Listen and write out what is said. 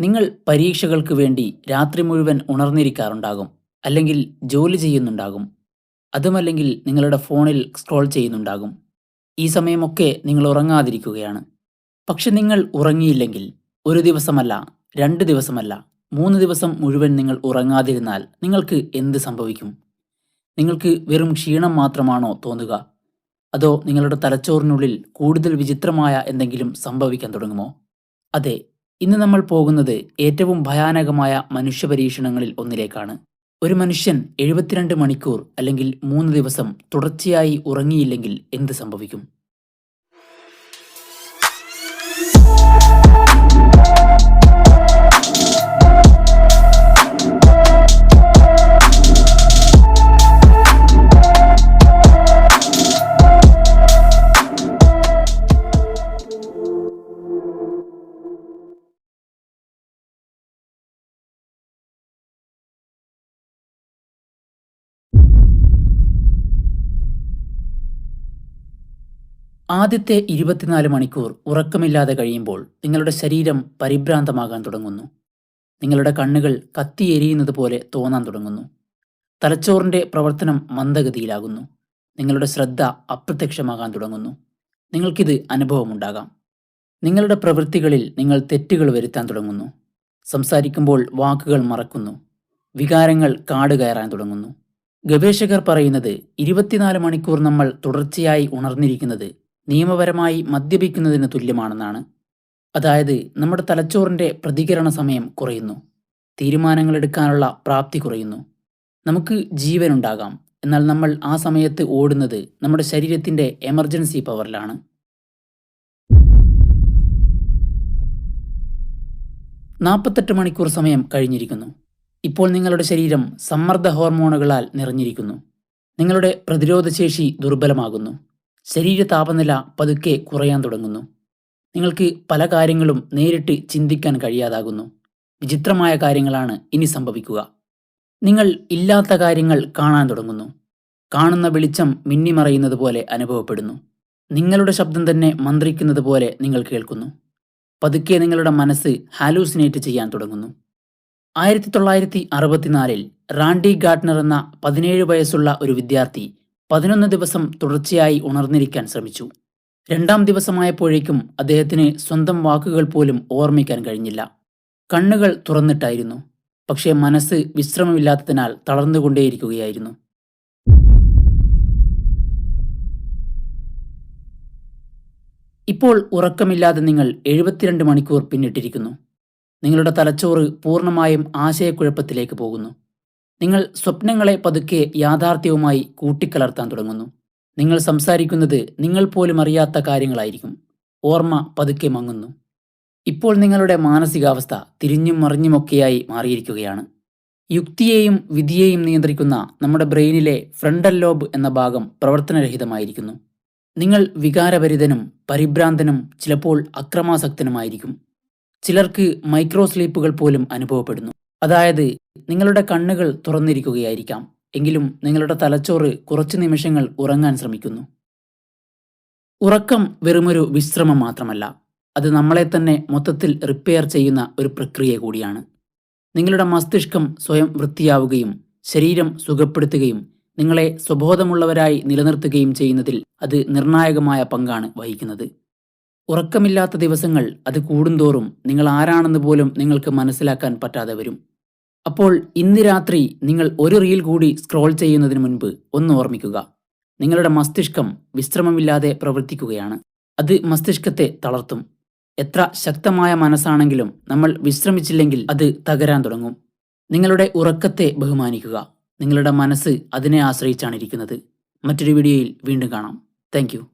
നിങ്ങൾ പരീക്ഷകൾക്ക് വേണ്ടി രാത്രി മുഴുവൻ ഉണർന്നിരിക്കാറുണ്ടാകും അല്ലെങ്കിൽ ജോലി ചെയ്യുന്നുണ്ടാകും. അതുമല്ലെങ്കിൽ നിങ്ങളുടെ ഫോണിൽ സ്ക്രോൾ ചെയ്യുന്നുണ്ടാകും. ഈ സമയമൊക്കെ നിങ്ങൾ ഉറങ്ങാതിരിക്കുകയാണ്. പക്ഷെ നിങ്ങൾ ഉറങ്ങിയില്ലെങ്കിൽ ഒരു ദിവസമല്ല. രണ്ട് ദിവസമല്ല മൂന്ന് ദിവസം മുഴുവൻ നിങ്ങൾ ഉറങ്ങാതിരുന്നാൽ നിങ്ങൾക്ക് എന്ത് സംഭവിക്കും? നിങ്ങൾക്ക് വെറും ക്ഷീണം മാത്രമാണോ തോന്നുക? അതോ നിങ്ങളുടെ തലച്ചോറിനുള്ളിൽ കൂടുതൽ വിചിത്രമായ എന്തെങ്കിലും സംഭവിക്കാൻ തുടങ്ങുമോ? അതെ ഇന്ന് നമ്മൾ പോകുന്നത് ഏറ്റവും ഭയാനകമായ മനുഷ്യപരീക്ഷണങ്ങളിൽ ഒന്നിലേക്കാണ്. ഒരു മനുഷ്യൻ എഴുപത്തിരണ്ട് മണിക്കൂർ അല്ലെങ്കിൽ മൂന്ന് ദിവസം തുടർച്ചയായി ഉറങ്ങിയില്ലെങ്കിൽ എന്ത് സംഭവിക്കും? ആദ്യത്തെ ഇരുപത്തിനാല് മണിക്കൂർ ഉറക്കമില്ലാതെ കഴിയുമ്പോൾ നിങ്ങളുടെ ശരീരം പരിഭ്രാന്തമാകാൻ തുടങ്ങുന്നു. നിങ്ങളുടെ കണ്ണുകൾ കത്തിയെരിയുന്നത് പോലെ തോന്നാൻ തുടങ്ങുന്നു. തലച്ചോറിന്റെ പ്രവർത്തനം മന്ദഗതിയിലാകുന്നു. നിങ്ങളുടെ ശ്രദ്ധ അപ്രത്യക്ഷമാകാൻ തുടങ്ങുന്നു. നിങ്ങൾക്കിത് അനുഭവമുണ്ടാകാം. നിങ്ങളുടെ പ്രവൃത്തികളിൽ നിങ്ങൾ തെറ്റുകൾ വരുത്താൻ തുടങ്ങുന്നു. സംസാരിക്കുമ്പോൾ വാക്കുകൾ മറക്കുന്നു. വികാരങ്ങൾ കാട് കയറാൻ തുടങ്ങുന്നു. ഗവേഷകർ പറയുന്നത് ഇരുപത്തിനാല് മണിക്കൂർ നമ്മൾ തുടർച്ചയായി ഉണർന്നിരിക്കുന്നത് നിയമപരമായി മദ്യപിക്കുന്നതിന് തുല്യമാണെന്നാണ്. അതായത് നമ്മുടെ തലച്ചോറിന്റെ പ്രതികരണ സമയം കുറയുന്നു. തീരുമാനങ്ങൾ എടുക്കാനുള്ള പ്രാപ്തി കുറയുന്നു. നമുക്ക് ജീവനുണ്ടാകാം. എന്നാൽ നമ്മൾ ആ സമയത്ത് ഓടുന്നത് നമ്മുടെ ശരീരത്തിന്റെ എമർജൻസി പവറിലാണ്. നാൽപ്പത്തെട്ട് മണിക്കൂർ സമയം കഴിഞ്ഞിരിക്കുന്നു. ഇപ്പോൾ നിങ്ങളുടെ ശരീരം സമ്മർദ്ദ ഹോർമോണുകളാൽ നിറഞ്ഞിരിക്കുന്നു. നിങ്ങളുടെ പ്രതിരോധശേഷി ദുർബലമാകുന്നു. ശരീര താപനില പതുക്കെ കുറയാൻ തുടങ്ങുന്നു. നിങ്ങൾക്ക് പല കാര്യങ്ങളും നേരിട്ട് ചിന്തിക്കാൻ കഴിയാതാകുന്നു. വിചിത്രമായ കാര്യങ്ങളാണ് ഇനി സംഭവിക്കുക. നിങ്ങൾ ഇല്ലാത്ത കാര്യങ്ങൾ കാണാൻ തുടങ്ങുന്നു. കാണുന്ന വെളിച്ചം മിന്നിമറയുന്നത് പോലെ അനുഭവപ്പെടുന്നു. നിങ്ങളുടെ ശബ്ദം തന്നെ മന്ത്രിക്കുന്നത് പോലെ നിങ്ങൾ കേൾക്കുന്നു. പതുക്കെ നിങ്ങളുടെ മനസ്സ് ഹാലൂസിനേറ്റ് ചെയ്യാൻ തുടങ്ങുന്നു. ആയിരത്തി തൊള്ളായിരത്തി അറുപത്തിനാലിൽ ഗാർട്ട്നർ എന്ന പതിനേഴ് വയസ്സുള്ള ഒരു വിദ്യാർത്ഥി പതിനൊന്ന് ദിവസം തുടർച്ചയായി ഉണർന്നിരിക്കാൻ ശ്രമിച്ചു. രണ്ടാം ദിവസമായപ്പോഴേക്കും അദ്ദേഹത്തിന് സ്വന്തം വാക്കുകൾ പോലും ഓർമ്മിക്കാൻ കഴിഞ്ഞില്ല. കണ്ണുകൾ തുറന്നിട്ടായിരുന്നു. പക്ഷേ മനസ്സ് വിശ്രമമില്ലാത്തതിനാൽ തളർന്നുകൊണ്ടേയിരിക്കുകയായിരുന്നു. ഇപ്പോൾ ഉറക്കമില്ലാതെ നിങ്ങൾ എഴുപത്തിരണ്ട് മണിക്കൂർ പിന്നിട്ടിരിക്കുന്നു. നിങ്ങളുടെ തലച്ചോറ് പൂർണമായും ആശയക്കുഴപ്പത്തിലേക്ക് പോകുന്നു. നിങ്ങൾ സ്വപ്നങ്ങളെ പതുക്കെ യാഥാർത്ഥ്യവുമായി കൂട്ടിക്കലർത്താൻ തുടങ്ങുന്നു. നിങ്ങൾ സംസാരിക്കുന്നത് നിങ്ങൾ പോലും അറിയാത്ത കാര്യങ്ങളായിരിക്കും. ഓർമ്മ പതുക്കെ മങ്ങുന്നു. ഇപ്പോൾ നിങ്ങളുടെ മാനസികാവസ്ഥ തിരിഞ്ഞും മറിഞ്ഞുമൊക്കെയായി മാറിയിരിക്കുകയാണ്. യുക്തിയെയും വിധിയെയും നിയന്ത്രിക്കുന്ന നമ്മുടെ ബ്രെയിനിലെ ഫ്രണ്ടൽ ലോബ് എന്ന ഭാഗം പ്രവർത്തനരഹിതമായിരിക്കുന്നു. നിങ്ങൾ വികാരഭരിതനും പരിഭ്രാന്തനും ചിലപ്പോൾ അക്രമാസക്തനുമായിരിക്കും. ചിലർക്ക് മൈക്രോ സ്ലീപ്പുകൾ പോലും അനുഭവപ്പെടുന്നു. അതായത് നിങ്ങളുടെ കണ്ണുകൾ തുറന്നിരിക്കുകയായിരിക്കാം എങ്കിലും നിങ്ങളുടെ തലച്ചോറ് കുറച്ച് നിമിഷങ്ങൾ ഉറങ്ങാൻ ശ്രമിക്കുന്നു. ഉറക്കം വെറുമൊരു വിശ്രമം മാത്രമല്ല അത് നമ്മളെ തന്നെ മൊത്തത്തിൽ റിപ്പയർ ചെയ്യുന്ന ഒരു പ്രക്രിയ കൂടിയാണ്. നിങ്ങളുടെ മസ്തിഷ്കം സ്വയം വൃത്തിയാവുകയും ശരീരം സുഖപ്പെടുത്തുകയും നിങ്ങളെ സ്വബോധമുള്ളവരായി നിലനിർത്തുകയും ചെയ്യുന്നതിൽ അത് നിർണായകമായ പങ്കാണ് വഹിക്കുന്നത്. ഉറക്കമില്ലാത്ത ദിവസങ്ങൾ അത് കൂടുന്തോറും നിങ്ങൾ ആരാണെന്ന് പോലും നിങ്ങൾക്ക് മനസ്സിലാക്കാൻ പറ്റാതെ വരും. അപ്പോൾ ഇന്ന് രാത്രി നിങ്ങൾ ഒരു റീൽ കൂടി സ്ക്രോൾ ചെയ്യുന്നതിന് മുൻപ് ഒന്ന് ഓർമ്മിക്കുക. നിങ്ങളുടെ മസ്തിഷ്കം വിശ്രമമില്ലാതെ പ്രവർത്തിക്കുകയാണ്. അത് മസ്തിഷ്കത്തെ തളർത്തും. എത്ര ശക്തമായ മനസ്സാണെങ്കിലും നമ്മൾ വിശ്രമിച്ചില്ലെങ്കിൽ അത് തകരാൻ തുടങ്ങും. നിങ്ങളുടെ ഉറക്കത്തെ ബഹുമാനിക്കുക. നിങ്ങളുടെ മനസ്സ് അതിനെ ആശ്രയിച്ചാണ് ഇരിക്കുന്നത്. മറ്റൊരു വീഡിയോയിൽ വീണ്ടും കാണാം. താങ്ക്